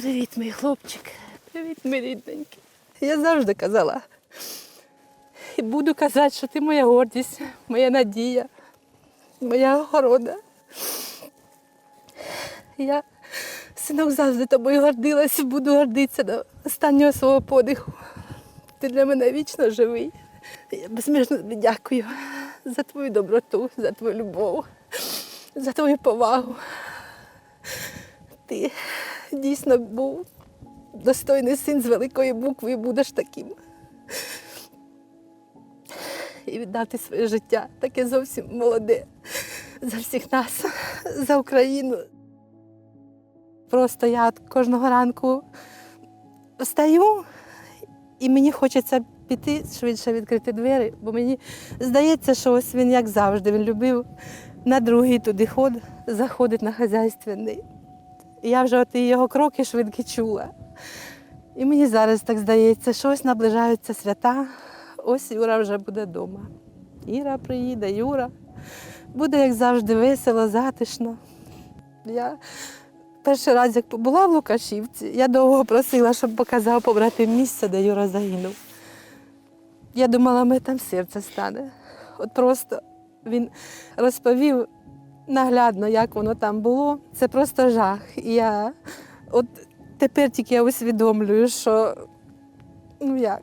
Привіт, мій хлопчик. Привіт, мій рідненький. Я завжди казала. І буду казати, що ти моя гордість, моя надія, моя огорода. Я, синок, завжди тобою гордилась і буду гордитися до останнього свого подиху. Ти для мене вічно живий. Я безмежно тобі дякую за твою доброту, за твою любов, за твою повагу. Ти дійсно був достойний син з великої букви і будеш таким. І віддати своє життя, таке зовсім молоде за всіх нас, за Україну. Просто я кожного ранку встаю, і мені хочеться піти швидше відкрити двері, бо мені здається, що ось він, як завжди, він любив на другий туди ход, заходить на хазяйственний. І я вже от і його кроки швидкі чула. І мені зараз так здається, що ось наближаються свята, ось Юра вже буде вдома. Іра приїде, Юра. Буде, як завжди, весело, затишно. Я перший раз, як була в Лукашівці, я довго просила, щоб показав побратим місце, де Юра загинув. Я думала, мене там серце стане. От просто він розповів наглядно, як воно там було. Це просто жах. І я от тепер тільки я усвідомлюю, що ну як.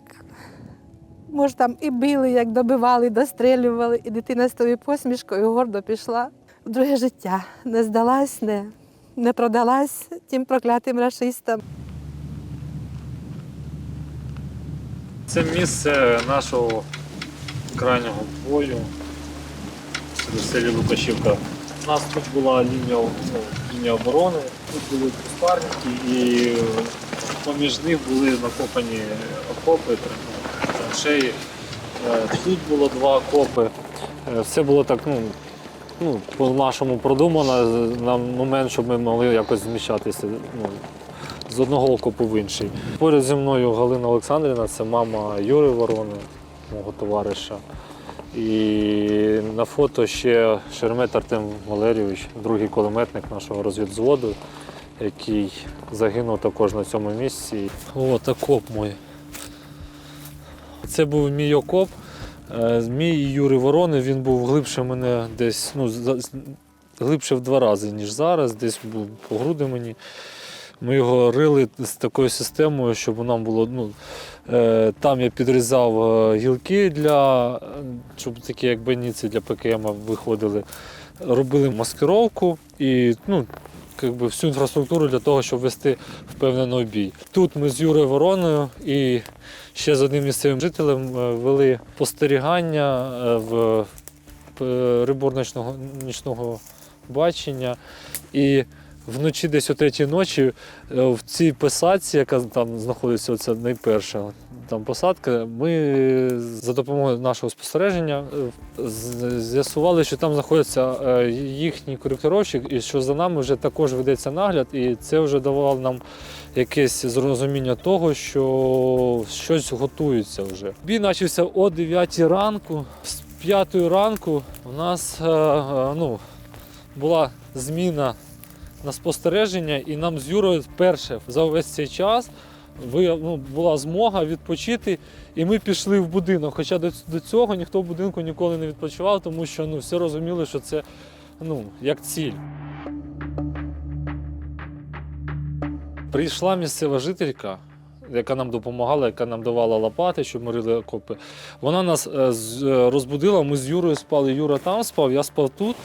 Може, там і били, як добивали, дострелювали, і дитина з тою посмішкою гордо пішла в друге життя. Не здалась, не, не продалась тим проклятим расистам. Це місце нашого крайнього бою в селі Лукашівка. У нас тут була лінія, ну, лінія оборони, тут були кустарники і поміж них були накопані окопи, тр- траншеї. Е, Тут було два окопи. Е, Все було так, ну, ну, по-нашому продумано на момент, щоб ми могли якось зміщатися. Ну, з одного окопу в інший. Поряд зі мною Галина Олександрівна, це мама Юри Ворони, мого товариша. І на фото ще Шермет Артем Валерійович, другий кулеметник нашого розвідзводу, який загинув також на цьому місці. О, окоп мой. Це був мій окоп. Е, Мій Юри Ворони, він був глибше мене десь, ну, глибше в два рази, ніж зараз, десь був по груди мені. Ми його рили з такою системою, щоб нам було. Ну, е, там я підрізав е, гілки для, щоб такі як баніці для ПКМ виходили. Робили маскировку і ну, як би всю інфраструктуру для того, щоб вести впевнений бій. Тут ми з Юрою Вороною і ще з одним місцевим жителем е, вели спостерігання в нічного, нічного бачення. І вночі десь о третій ночі е, в цій посадці, яка там знаходиться, оця найперша там посадка, ми за допомогою нашого спостереження е, з'ясували, що там знаходиться е, їхній коректировщик, і що за нами вже також ведеться нагляд, і це вже давало нам якесь зрозуміння того, що щось готується вже. Бій почався о 9 ранку. З 5 ранку у нас ну, була зміна на спостереження, і нам з Юрою вперше за весь цей час ну, була змога відпочити, і ми пішли в будинок. Хоча до, до цього ніхто в будинку ніколи не відпочивав, тому що ну, всі розуміли, що це ну, як ціль. Прийшла місцева жителька, яка нам допомагала, яка нам давала лопати, щоб ми рили окопи. Вона нас е, е, розбудила, ми з Юрою спали. Юра там спав, я спав тут.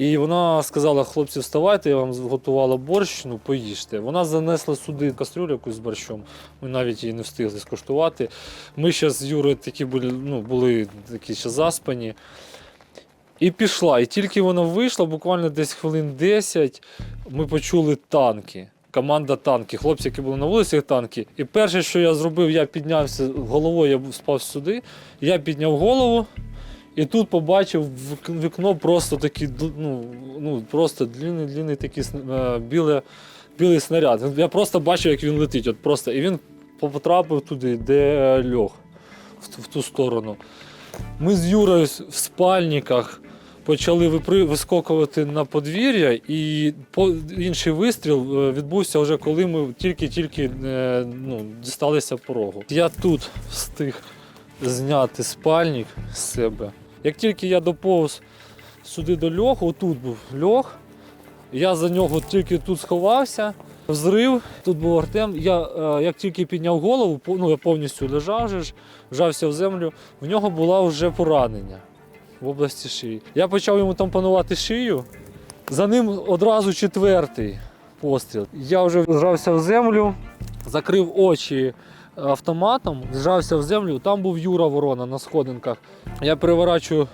І вона сказала: хлопці, вставайте, я вам зготувала борщ, ну поїжте. Вона занесла сюди кастрюлю якусь з борщом. Ми навіть її не встигли скуштувати. Ми ще з Юрою такі були, ну, були такі ще заспані. І пішла. І тільки вона вийшла, буквально десь хвилин 10, ми почули танки. Команда танки. Хлопці, які були на вулиці, танки. І перше, що я зробив, я піднявся головою, я спав сюди. Я підняв голову, і тут побачив вікно просто ду- ну, ну просто длинний, длинний такий е, біле, білий снаряд. Я просто бачив, як він летить. От просто. І він потрапив туди, де льох, в, в ту сторону. Ми з Юрою в спальниках почали вискокувати на подвір'я, і по, інший вистріл е, відбувся вже коли ми тільки-тільки е, ну, дісталися порогу. Я тут встиг зняти спальник з себе. Як тільки я доповз сюди до льоху, отут був льох, я за нього тільки тут сховався. Взрив, тут був Артем. Я е, як тільки підняв голову, ну я повністю лежав, вжався в землю. В нього була вже поранення в області шиї. Я почав йому тампонувати шию. За ним одразу четвертий постріл. Я вже вжався в землю, закрив очі автоматом, зжався в землю. Там був Юра Ворона на сходинках. Я переворачую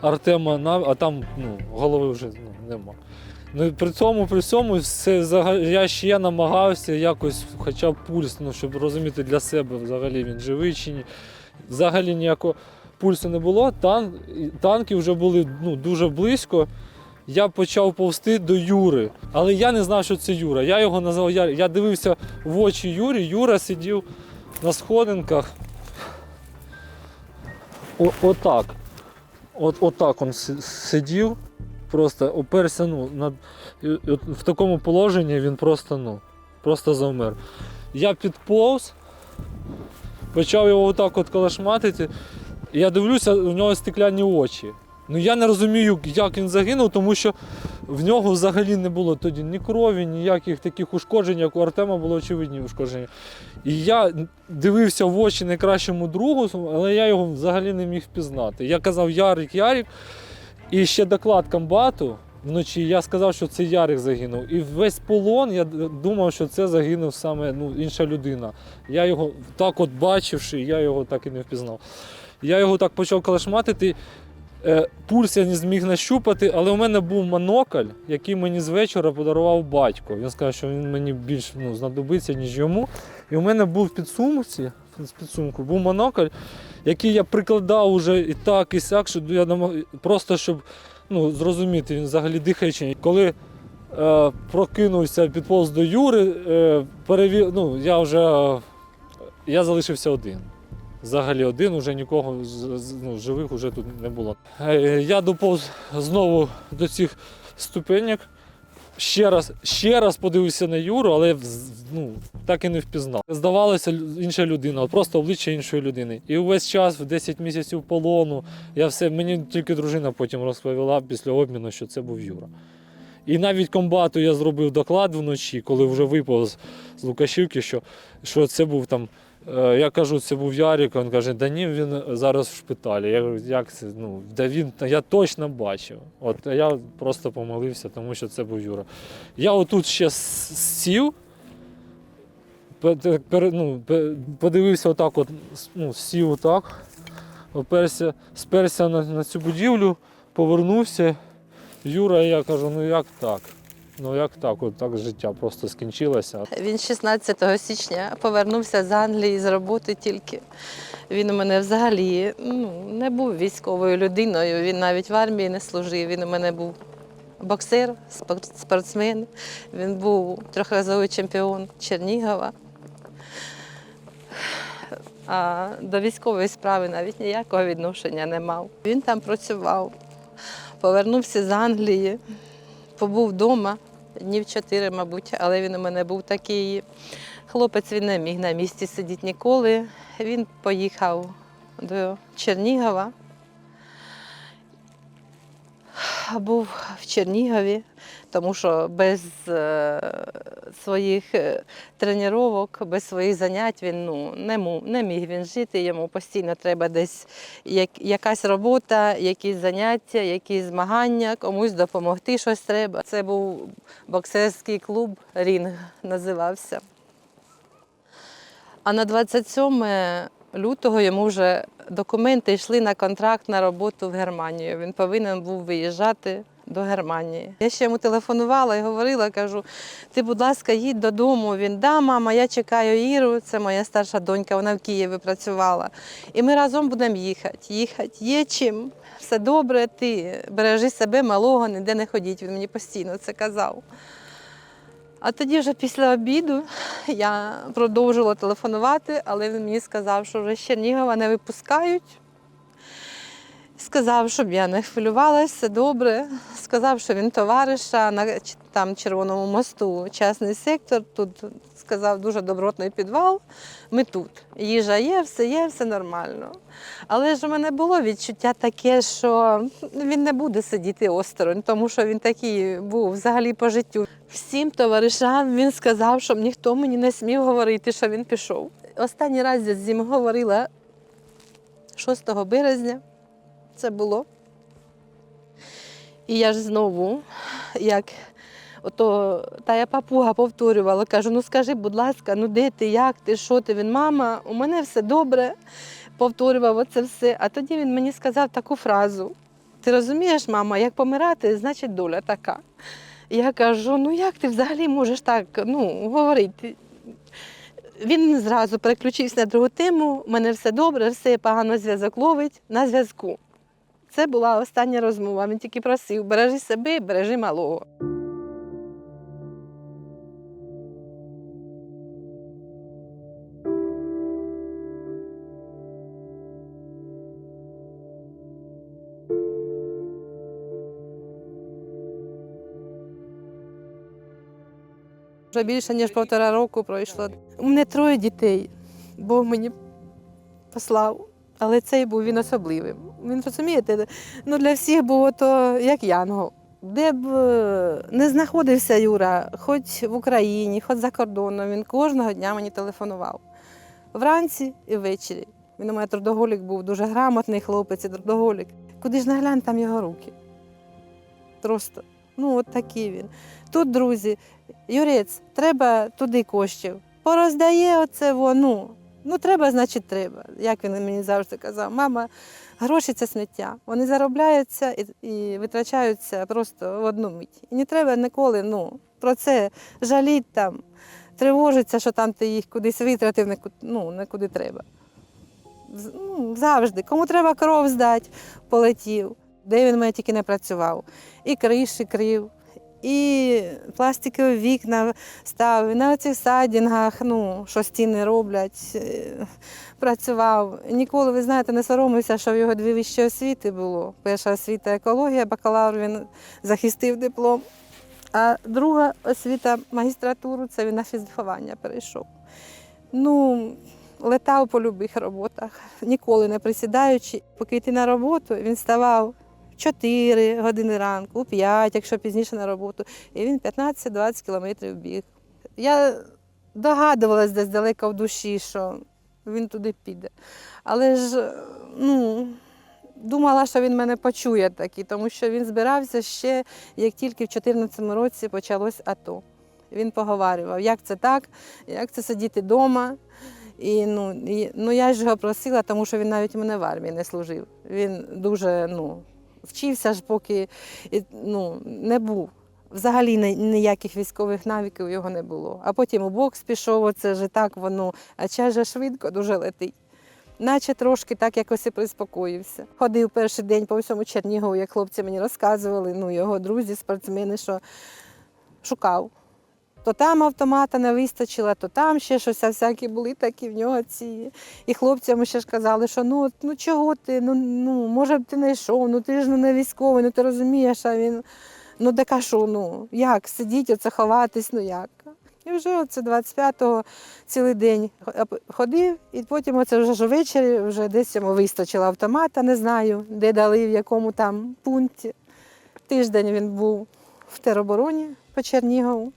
Артема на, а там ну, голови вже ну, нема. Ну, при цьому, при цьому, все, я ще намагався якось, хоча б пульс, ну, щоб розуміти для себе, взагалі він живий чи ні. Взагалі ніякого пульсу не було. Тан, танки вже були ну, дуже близько. Я почав повзти до Юри, але я не знав, що це Юра. Я його назвав Яр. Я дивився в очі Юрі. Юра сидів на сходинках. О, отак. От, отак він сидів, просто оперся ну, над, в такому положенні він просто, ну, просто завмер. Я підповз, почав його отак от калашматити. І я дивлюся, у нього стекляні очі. Ну я не розумію, як він загинув, тому що в нього взагалі не було тоді ні крові, ніяких таких ушкоджень, як у Артема було очевидні ушкодження. І я дивився в очі найкращому другу, але я його взагалі не міг впізнати. Я казав Ярик, Ярик. І ще доклад комбату вночі я сказав, що це Ярик загинув. І весь полон я думав, що це загинув саме ну, інша людина. Я його так от бачивши, я його так і не впізнав. Я його так почав калашматити. Е, Пульс я не зміг нащупати, але у мене був монокль, який мені з вечора подарував батько. Він сказав, що він мені більш ну, знадобиться, ніж йому. І у мене був в підсумці, з підсумку, був монокль, який я прикладав уже і так, і сяк, що я намаг... просто щоб ну, зрозуміти, він взагалі дихає чи ні. Коли е, прокинувся, підповз до Юри, е, перевів, ну, я вже е, я залишився один. Взагалі один, уже нікого ну, живих уже тут не було. Е, Я доповз знову до цих ступенек. Ще раз, ще раз подивився на Юру, але ну, так і не впізнав. Здавалося, інша людина, просто обличчя іншої людини. І увесь час, в 10 місяців полону, я все, мені тільки дружина потім розповіла після обміну, що це був Юра. І навіть комбату я зробив доклад вночі, коли вже виповз з Лукашівки, що, що це був там. Е, Я кажу, це був Ярик, він каже, да ні, він зараз в шпиталі. Я кажу, як це? Ну, да він, я точно бачив. От я просто помолився, тому що це був Юра. Я отут ще сів, ну, подивився отак, от, ну, сів отак, оперся, сперся на, на цю будівлю, повернувся. Юра, і я кажу, ну як так? Ну як так? От так життя просто скінчилося. Він 16 січня повернувся з Англії з роботи тільки. Він у мене взагалі ну, не був військовою людиною, він навіть в армії не служив. Він у мене був боксер, спортсмен. Він був трьохразовий чемпіон Чернігова. А до військової справи навіть ніякого відношення не мав. Він там працював, повернувся з Англії, побув вдома днів чотири, мабуть, але він у мене був такий хлопець, він не міг на місці сидіти ніколи. Він поїхав до Чернігова. Був в Чернігові, тому що без е, своїх е, тренувань, без своїх занять він ну, не, міг він жити. Йому постійно треба десь як, якась робота, якісь заняття, якісь змагання, комусь допомогти щось треба. Це був боксерський клуб Рінг називався. А на 27 лютого йому вже документи йшли на контракт на роботу в Германію. Він повинен був виїжджати до Германії. Я ще йому телефонувала і говорила, кажу: ти, будь ласка, їдь додому. Він да, мама, я чекаю Іру. Це моя старша донька, вона в Києві працювала. І ми разом будемо їхати. Їхати є чим. Все добре, ти бережи себе малого, ніде не ходіть. Він мені постійно це казав. А тоді вже після обіду я продовжила телефонувати, але він мені сказав, що вже з Чернігова не випускають. Сказав, щоб я не хвилювалася, все добре. Сказав, що він товариша на там Червоному мосту, частний сектор. Тут сказав дуже добротний підвал. Ми тут. Їжа є, все є, все нормально. Але ж у мене було відчуття таке, що він не буде сидіти осторонь, тому що він такий був взагалі по життю. Всім товаришам він сказав, щоб ніхто мені не смів говорити, що він пішов. Останній раз я з ним говорила 6 березня. Це було. І я ж знову, як ото тая папуга повторювала, кажу: ну скажи, будь ласка, ну де ти, як ти, що ти? Він, мама, у мене все добре. Повторював оце все. А тоді він мені сказав таку фразу: Ти розумієш, мама, як помирати, значить доля така. Я кажу: ну як ти взагалі можеш так ну, говорити? Він зразу переключився на другу тему. У мене все добре, все погано зв'язок ловить на зв'язку. Це була остання розмова. Він тільки просив: бережи себе, бережи малого. Вже більше ніж півтора року пройшло. У мене троє дітей. Бог мені послав, але цей був він особливим. Він розумієте, ну для всіх було то як янгол. Де б е, не знаходився Юра, хоч в Україні, хоч за кордоном, він кожного дня мені телефонував. Вранці і ввечері. Він у мене трудоголік був, дуже грамотний хлопець і трудоголік. Куди ж наглянь, там його руки. Просто. Ну, от такий він. Тут, друзі, Юрець, треба туди коштів. Пороздає оце воно. Ну, треба, значить, треба. Як він мені завжди казав, мама, гроші це сміття. Вони заробляються і, і витрачаються просто в одну мить. І не треба ніколи ну, про це жаліти там, тривожитися, що там ти їх кудись витратив, ну, не куди треба. Ну, завжди. Кому треба кров здати, полетів. Де він мене тільки не працював. І криші крив, і пластикові вікна ставив, на цих сайдінгах, ну, що стіни роблять, е, працював. Ніколи, ви знаєте, не соромився, що в його дві вищі освіти було. Перша освіта екологія, бакалавр він захистив диплом, а друга освіта магістратуру це він на фізиховання перейшов. Ну, летав по любих роботах, ніколи не присідаючи. Поки йти на роботу, він ставав 4 години ранку, у 5, якщо пізніше на роботу. І він 15-20 кілометрів біг. Я догадувалась десь далеко в душі, що він туди піде. Але ж ну, думала, що він мене почує таки, тому що він збирався ще, як тільки в 2014 році почалось АТО. Він поговарював, як це так, як це сидіти вдома. І, ну, і, ну, я ж його просила, тому що він навіть мене в армії не служив. Він дуже ну, вчився ж, поки ну, не був. Взагалі ніяких військових навиків його не було. А потім у бокс пішов, оце ж так воно, а час же швидко дуже летить. Наче трошки так якось і приспокоївся. Ходив перший день по всьому Чернігову, як хлопці мені розказували, ну, його друзі, спортсмени, що шукав. То там автомата не вистачило, то там ще щось, всякі були такі в нього ці. І хлопцям ще ж казали, що ну, ну чого ти, ну, ну може б ти не йшов, ну ти ж ну, не військовий, ну ти розумієш, а він ну де кажу, ну як сидіть, оце ховатись, ну як. І вже оце 25-го цілий день ходив, і потім оце вже ж ввечері вже десь йому вистачило автомата, не знаю, де дали, в якому там пункті. Тиждень він був в теробороні по Чернігову.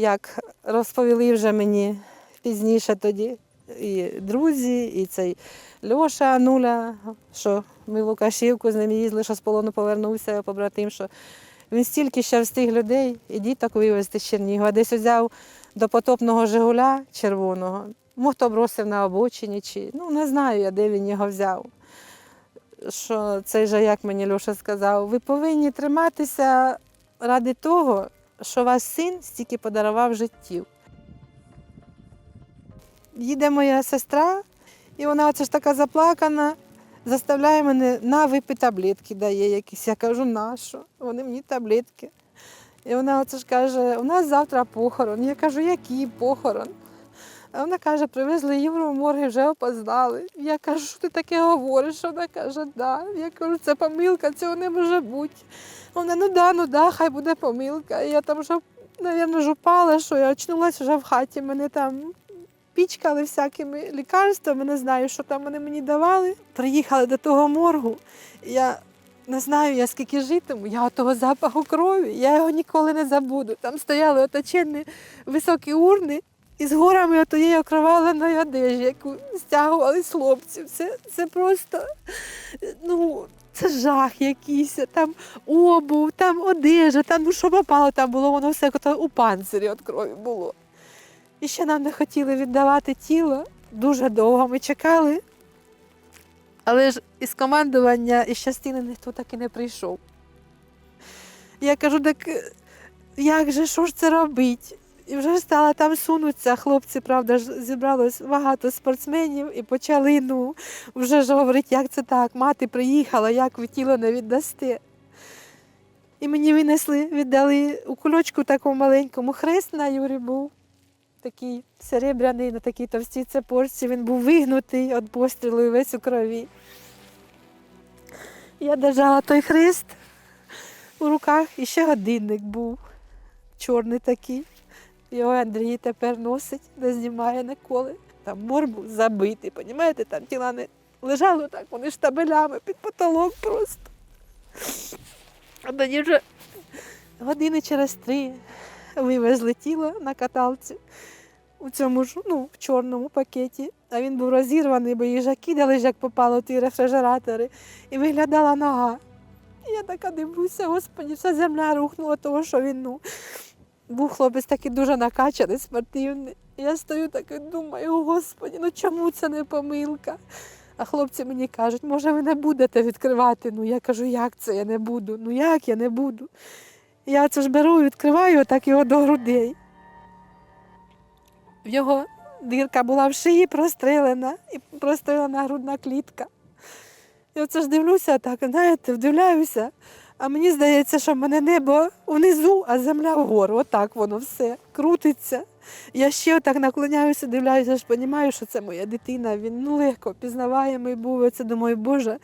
Як розповіли вже мені пізніше тоді і друзі, і цей Льоша Ануля, що ми в Лукашівку з ним їздили, що з полону повернувся побратим, що він стільки ще встиг людей і діток вивезти з Чернігова. Десь взяв до потопного Жигуля червоного. Мо хто бросив на обочині, чи ну не знаю я, де він його взяв. Що цей же, як мені Льоша сказав, ви повинні триматися ради того, що ваш син стільки подарував життів. Їде моя сестра, і вона оце ж така заплакана, заставляє мене на випи таблетки дає якісь. Я кажу, на що? Вони мені таблетки. І вона оце ж каже, у нас завтра похорон. Я кажу, який похорон? Вона каже, привезли Юру в морги, вже опознали. Я кажу, що ти таке говориш? Вона каже, да. Я кажу, це помилка, цього не може бути. Вона, ну да, ну да, хай буде помилка. Я там вже, мабуть, жупала, що я очнулася вже в хаті. Мене там пічкали всякими лікарствами, не знаю, що там вони мені давали. Приїхали до того моргу. Я не знаю, я скільки житиму, я того запаху крові, я його ніколи не забуду. Там стояли оточені високі урни із горами отоєї окровавленої одежі, яку стягували з хлопців. Це, це просто ну, це жах якийсь. Там обув, там одежа, там ну, що попало, там було воно все у панцирі від крові було. І ще нам не хотіли віддавати тіло. Дуже довго ми чекали. Але ж із командування із частини ніхто так і не прийшов. Я кажу, так як же, що ж це робить? І вже стала там сунутися. Хлопці, правда, ж зібралось багато спортсменів і почали ну, вже ж говорити, як це так, мати приїхала, як ви тіло не віддасте. І мені винесли, віддали у кульочку такому маленькому хрест на Юрі був. Такий серебряний, на такій товстій цепочці. Він був вигнутий від пострілу і весь у крові. Я держала той хрест у руках, і ще годинник був чорний такий. Його Андрій тепер носить, не знімає ніколи. Там мор був забитий, там тіла не лежали так, вони штабелями під потолок просто. А тоді вже години через три вивезли тіло на каталці у цьому ж, ну, в чорному пакеті. А він був розірваний, бо їжа кидали ж, як попало ті рефрижератори. І виглядала нога. І я така дивлюся, господі, вся земля рухнула, того, що він ну, був хлопець такий дуже накачаний, спортивний. Я стою так і думаю, господі, ну чому це не помилка? А хлопці мені кажуть, може, ви не будете відкривати. Ну я кажу, як це я не буду? Ну як я не буду? Я це ж беру і відкриваю так його до грудей. В його дирка була в шиї прострелена і прострелена грудна клітка. І оце ж дивлюся так, знаєте, вдивляюся, а мені здається, що в мене небо внизу, а земля вгору. Отак воно все крутиться. Я ще отак наклоняюся, дивляюся, ж розумію, що це моя дитина. Він ну, легко пізнаваємий був. Оце думаю, Боже,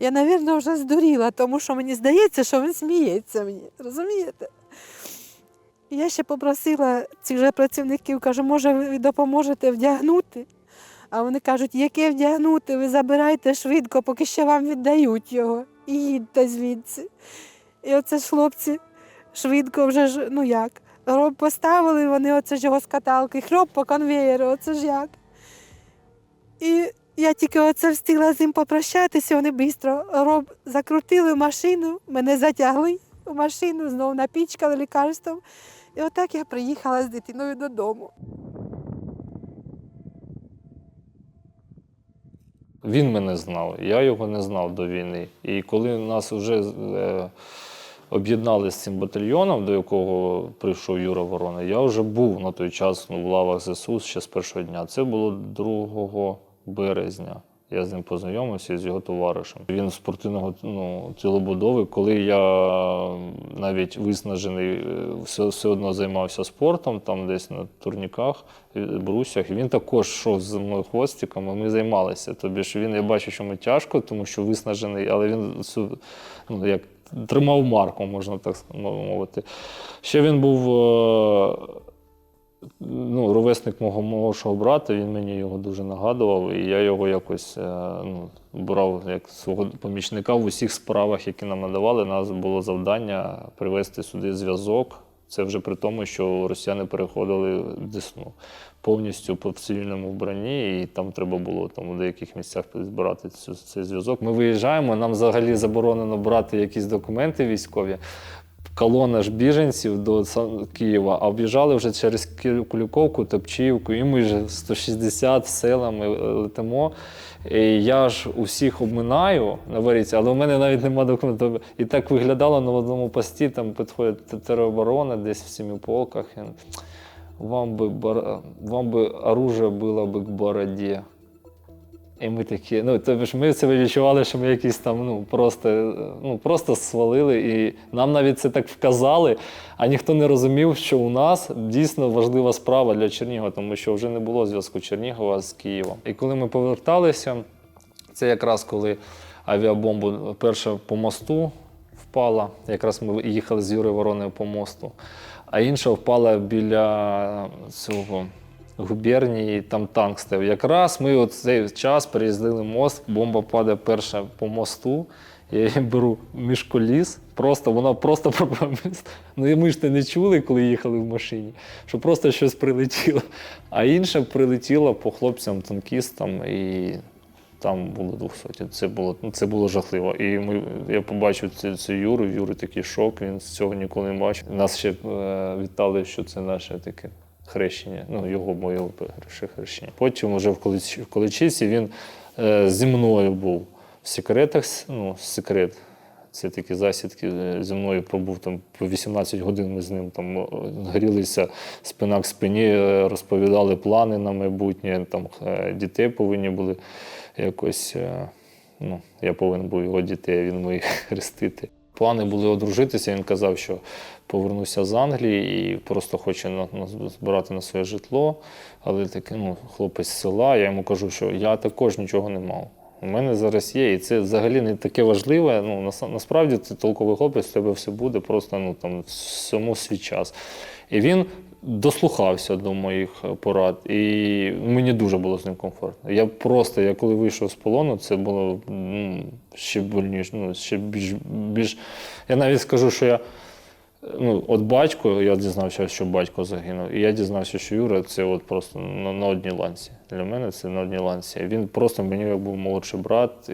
я, мабуть, вже здуріла, тому що мені здається, що він сміється мені. Розумієте? Я ще попросила цих же працівників, кажу, може, ви допоможете вдягнути? А вони кажуть, яке вдягнути, ви забирайте швидко, поки ще вам віддають його. І їдьте звідси. І оце ж хлопці швидко вже ж, ну як, гроб поставили, вони оце ж його з каталки, хлоп по конвеєру, оце ж як. І я тільки оце встигла з ним попрощатися, вони швидко гроб закрутили машину, мене затягли в машину, знову напічкали лікарством. І отак я приїхала з дитиною додому. Він мене знав, я його не знав до війни. І коли нас вже е, об'єднали з цим батальйоном, до якого прийшов Юра Ворона, я вже був на той час ну, в лавах ЗСУ ще з першого дня. Це було 2 березня. Я з ним познайомився з його товаришем. Він спортивного ну, тілобудови. Коли я навіть виснажений, е, все, все одно займався спортом, там десь на турніках, е, брусях. Він також йшов з мною хвостиком, і ми займалися. Тобі ж він, я бачу, що ми тяжко, тому що виснажений, але він ну, як тримав марку, можна так мовити. Ще він був. Ну, ровесник мого молодшого брата, він мені його дуже нагадував, і я його якось е, ну, брав як свого помічника в усіх справах, які нам надавали. Нас було завдання привести сюди зв'язок. Це вже при тому, що росіяни переходили Десну повністю по цивільному вбранні, і там треба було там, у деяких місцях збирати цю, цей зв'язок. Ми виїжджаємо, нам взагалі заборонено брати якісь документи військові колона ж біженців до Києва, а об'їжджали вже через Куліковку, Топчівку, і ми вже 160 селами е, летимо. І я ж усіх обминаю на варіці, але у мене навіть немає документів. І так виглядало на одному пості, там підходить те- тероборона десь в Сіміполках. Вам би, вам би оружие було би к бороді. І ми такі, ну тобто ж ми себе відчували, що ми якісь там ну просто, ну просто свалили. І нам навіть це так вказали, а ніхто не розумів, що у нас дійсно важлива справа для Чернігова, тому що вже не було зв'язку Чернігова з Києвом. І коли ми поверталися, це якраз коли авіабомба перша по мосту впала. Якраз ми їхали з Юрою Вороною по мосту, а інша впала біля цього губернії, там танк стояв. Якраз ми от цей час переїздили мост, бомба падає перша по мосту. Я її беру між коліс, просто вона просто пропала. Ну і ми ж не чули, коли їхали в машині, що просто щось прилетіло. А інша прилетіла по хлопцям, танкістам, і там було 200. Це було, ну, це було жахливо. І ми, я побачив цю, цю Юру, в Юри такий шок, він цього ніколи не бачив. Нас ще е, вітали, що це наше таке хрещення, ну його моє перше хрещення. Потім, вже в Колич- в Количівці, він е, зі мною був в секретах, ну, секрет. Це такі засідки е, зі мною пробув там по 18 годин. Ми з ним там грілися спина к спині, е, розповідали плани на майбутнє. Там дітей повинні були якось. Ну, я повинен був його дітей, він мої хрестити. Плани були одружитися. Він казав, що повернуся з Англії і просто хоче збирати на своє житло. Але такий ну, хлопець з села, я йому кажу, що я також нічого не мав. У мене зараз є, і це взагалі не таке важливе. Ну, насправді ти толковий хлопець, в тебе все буде, просто ну, там, всьому свій час. І він дослухався до моїх е, порад, і мені дуже було з ним комфортно. Я просто, я коли вийшов з полону, це було ну, ще больніше, ну, ще більш, більш. Я навіть скажу, що я. Ну, от батько, я дізнався, що батько загинув. І я дізнався, що Юра це от просто на, на одній ланці. Для мене це на одній ланці. Він просто мені як був молодший брат, і,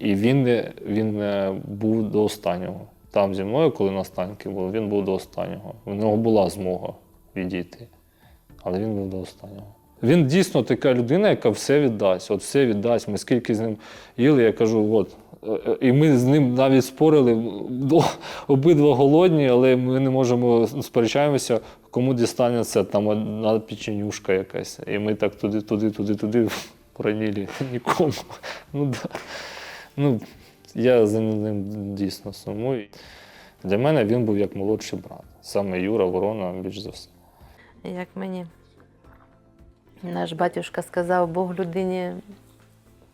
і він, він був до останнього. Там зі мною, коли на станки був, він був до останнього. У нього була змога відійти. Але він був до останнього. Він дійсно така людина, яка все віддасть. От все віддасть. Ми скільки з ним їли, я кажу, от. Е, е, І ми з ним навіть спорили, обидва голодні, але ми не можемо сперечаємося, кому дістанеться там одна печенюшка якась. І ми так туди, туди, туди, туди проніли нікому. Ну, да. ну, я за ним дійсно сумую. Для мене він був як молодший брат. Саме Юра Ворона більш за все. Як мені наш батюшка сказав, Бог людині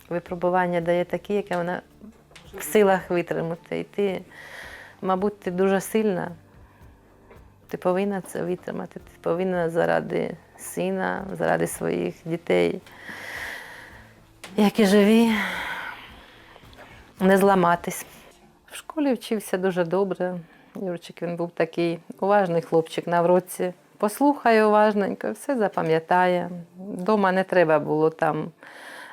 випробування дає такі, яке вона в силах витримати. І ти, мабуть, ти дуже сильна. Ти повинна це витримати. Ти повинна заради сина, заради своїх дітей, які живі, не зламатись. В школі вчився дуже добре. Юрчик він був такий уважний хлопчик на вроці. Послухає уважненько, все запам'ятає. Дома не треба було там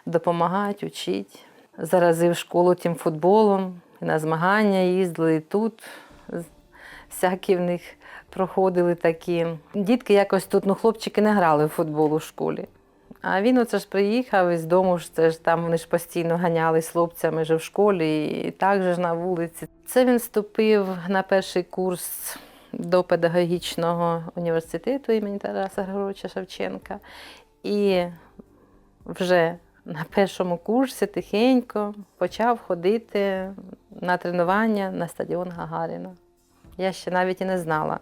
допомагати, учити. Заразив школу тим футболом, на змагання їздили тут. Всякі в них проходили такі. Дітки якось тут, ну, хлопчики не грали в футбол у школі. А він оце ж приїхав із дому, це ж там вони ж постійно ганяли з хлопцями вже в школі і так же ж на вулиці. Це він вступив на перший курс до педагогічного університету імені Тараса Григоровича Шевченка. І вже на першому курсі тихенько почав ходити на тренування на стадіон Гагаріна. Я ще навіть і не знала,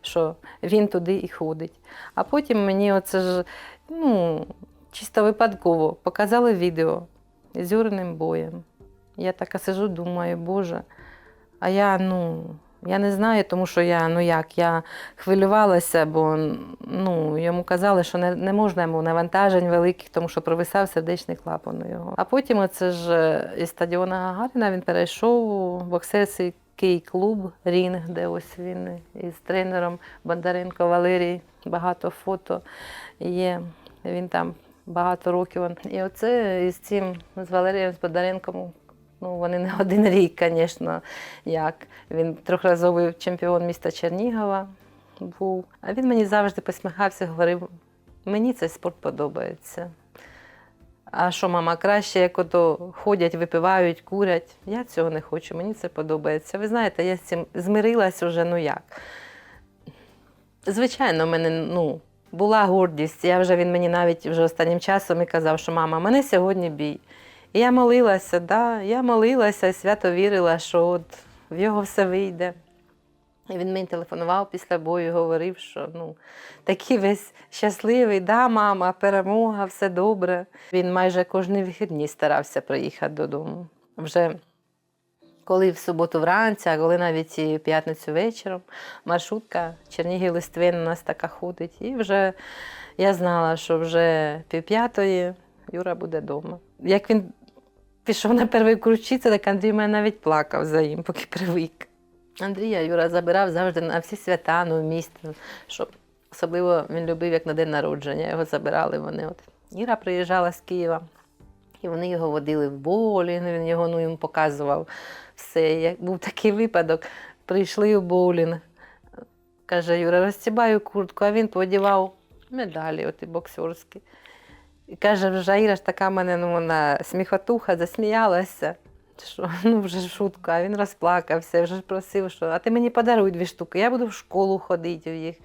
що він туди і ходить. А потім мені оце ж ну, чисто випадково показали відео з Юриним боєм. Я така сижу, думаю, Боже, а я, ну, я не знаю, тому що я, ну як, я хвилювалася, бо ну, йому казали, що не, не можна йому навантажень великих, тому що провисав сердечний клапан у його. А потім оце ж е, із стадіона Гагаріна він перейшов у боксерський клуб Рінг, де ось він із тренером Бондаренко Валерій, багато фото є. Він там багато років. І оце із цим, з Валерієм з Бондаренком, ну вони не один рік, звісно, як. Він трьохразовий чемпіон міста Чернігова був. А він мені завжди посміхався, говорив: мені цей спорт подобається. А що, мама, краще, як ото ходять, випивають, курять. Я цього не хочу, мені це подобається. Ви знаєте, я з цим змирилась уже, ну як. Звичайно, в мене ну, була гордість. Я вже він мені навіть вже останнім часом і казав, що мама, мене сьогодні бій. І я молилася, да, я молилася і свято вірила, що от в його все вийде. І він мені телефонував після бою говорив, що ну, такий весь щасливий, да, мама, перемога, все добре. Він майже кожні вихідні старався приїхати додому. Вже коли в суботу вранці, а коли навіть і п'ятницю вечором, маршрутка Чернігів Листвин у нас така ходить. І вже я знала, що вже півп'ятої Юра буде вдома. Як він пішов на перший кручиця, так Андрій мене навіть плакав за їм, поки привик. Андрія Юра забирав завжди на всі свята, ну, в місто, щоб особливо він любив як на день народження. Його забирали вони. От. Іра приїжджала з Києва, і вони його водили в боулінг, він його ну, йому показував все. Як був такий випадок, прийшли у боулінг. Каже, Юра, розстібаю куртку, а він подівав медалі, оті боксерські. І каже, вже Іра ж така мене ну, вона сміхотуха, засміялася. Що, ну, вже ж шутка, а він розплакався, вже ж просив, що а ти мені подаруй дві штуки, я буду в школу ходити в їх.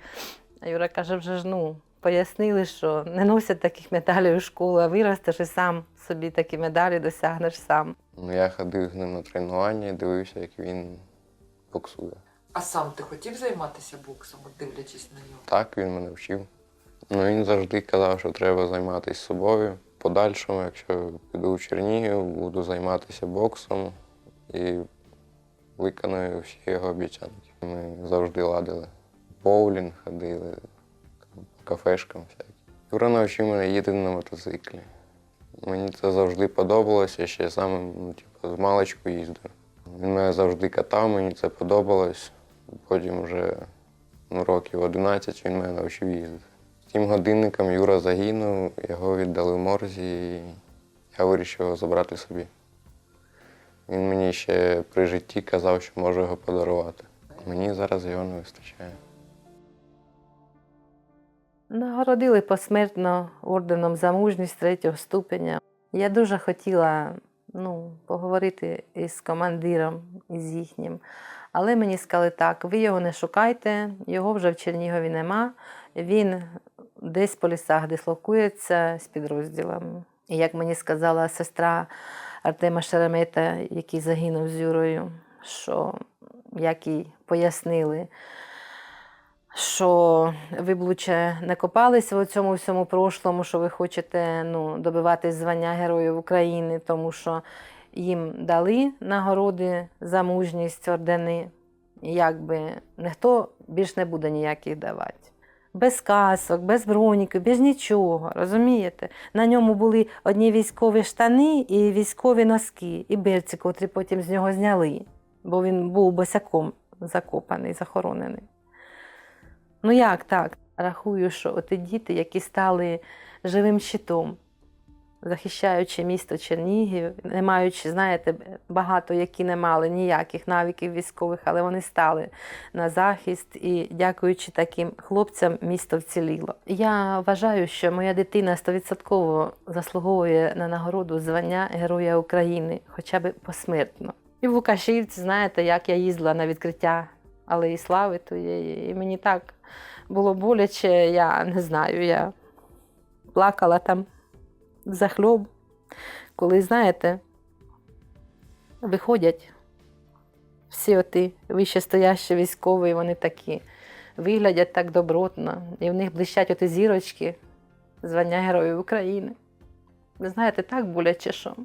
А Юра каже, вже ж ну, пояснили, що не носять таких медалей у школу, а виростеш і сам собі такі медалі досягнеш сам. Ну, я ходив з ним на тренування і дивився, як він боксує. А сам ти хотів займатися боксом, дивлячись на нього? Так він мене вчив. Ну, він завжди казав, що треба займатися собою. Подальшому, якщо піду в Чернігів, буду займатися боксом і виконую всі його обіцянки. Ми завжди ладили. Боулінг ходили, там, кафешкам всяким. Юра навчив мене їздити на мотоциклі. Мені це завжди подобалося, ще саме ну, типу, з маличку їздив. Він мене завжди катав, мені це подобалось. Потім вже ну, років 11 він мене навчив їздити. Тим годинником Юра загинув, його віддали в морзі, і я вирішив його забрати собі. Він мені ще при житті казав, що може його подарувати. Мені зараз його не вистачає. Нагородили посмертно орденом за мужність третього ступеня. Я дуже хотіла ну, поговорити із командиром, із їхнім. Але мені сказали так: ви його не шукайте, його вже в Чернігові нема. Він десь по лісах дислокується з підрозділом. І як мені сказала сестра Артема Шеремета, який загинув з Юрою, що як їй пояснили, що ви б лучше не копалися в цьому всьому прошлому, що ви хочете ну, добиватись звання Героїв України, тому що їм дали нагороди за мужність, ордени. Якби ніхто більш не буде ніяких давати. Без касок, без броніків, без нічого, розумієте? На ньому були одні військові штани і військові носки, і берці, котрі потім з нього зняли, бо він був босяком закопаний, захоронений. Ну як так? Рахую, що оті діти, які стали живим щитом, захищаючи місто Чернігів, не маючи, знаєте, багато які не мали ніяких навиків військових, але вони стали на захист і, дякуючи таким хлопцям, місто вціліло. Я вважаю, що моя дитина стовідсотково заслуговує на нагороду звання Героя України, хоча б посмертно. І в Лукашівці, знаєте, як я їздила на відкриття Алеї Слави тієї, і мені так було боляче, я не знаю, я плакала там захльоб, коли, знаєте, виходять всі оті вищестоящі військові, вони такі виглядять так добротно, і в них блищать оті зірочки звання Героїв України. Ви знаєте, так боляче, що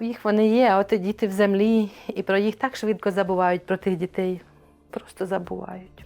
їх вони є, а оті діти в землі, і про їх так швидко забувають про тих дітей. Просто забувають.